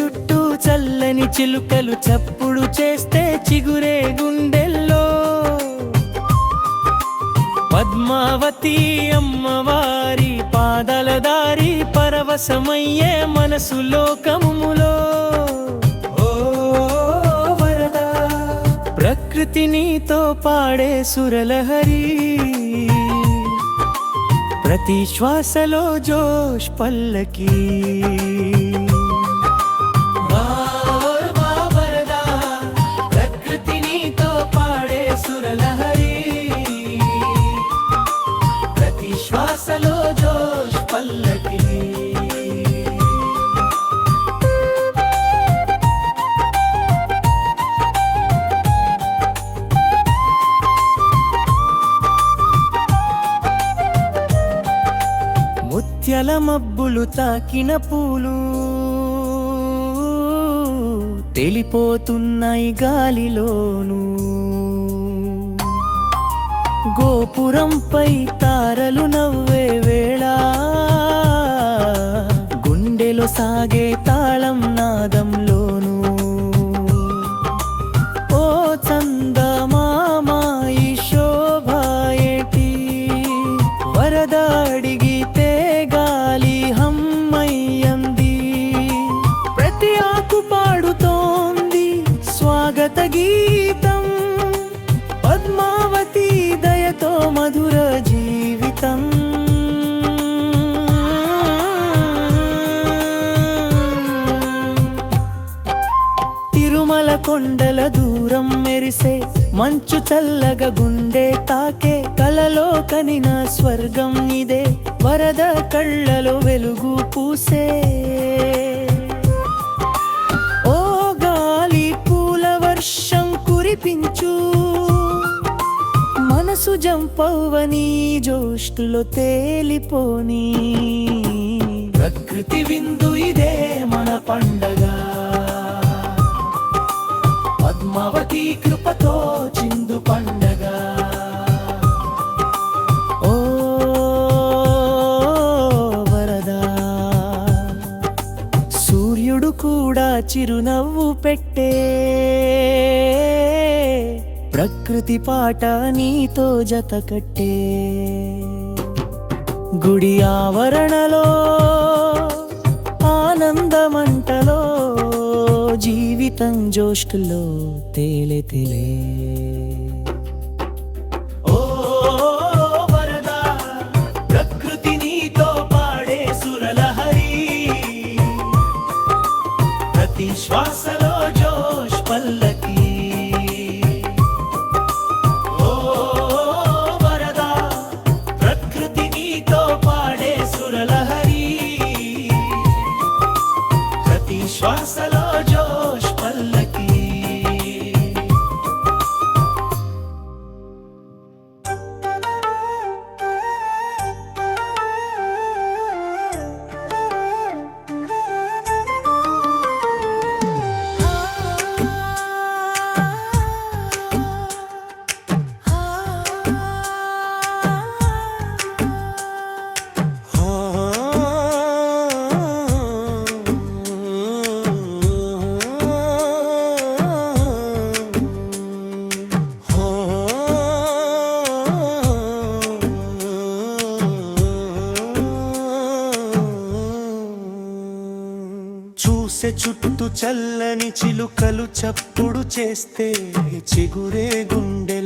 చుట్టూ చల్లని చిలుకలు చప్పుడు చేస్తే చిగురే గుండెల్లో. పద్మావతి అమ్మవారి పాదల దారి పరవశమయ్యే మనసు లోకములో. ఓ వరదా ప్రకృతి నీతో పాడే సురలహరి. ప్రతి శ్వాసలో జోష్ పల్లకి. జోష్ పల్లకి. ముత్యల మబ్బులు తాకిన పూలు తెలిపోతున్నాయి గాలిలోను. గోపురంపై తారలు నవ్వేవే గీతం పద్మావతి దయతో మధుర జీవితం. తిరుమల కొండల దూరం మెరిసే మంచు చల్లగా గుండె తాకే కలలో కనిన స్వర్గం ఇదే వరద కళ్ళలో వెలుగు పూసే. మనసు జంపవని జోష్లో తేలిపోని. ప్రకృతి విందు ఇదే మన పండగ. పద్మావతి కృపతో చిందు పండగ. ఓ వరదా సూర్యుడు కూడా చిరునవ్వు పెట్టే. ప్రకృతి పాట నీతో జత కట్టే గుడి ఆవరణలో ఆనందమంటలో జీవితం జోష్కులో తేలే తేలే. శ్వాసలో జోష్ పల్లకి ప్రకృతి నీతో పాడే సురలహరి ప్రతి చూసే చుట్టూ చల్లని చిలుకలు చప్పుడు చేస్తే చిగురే గుండె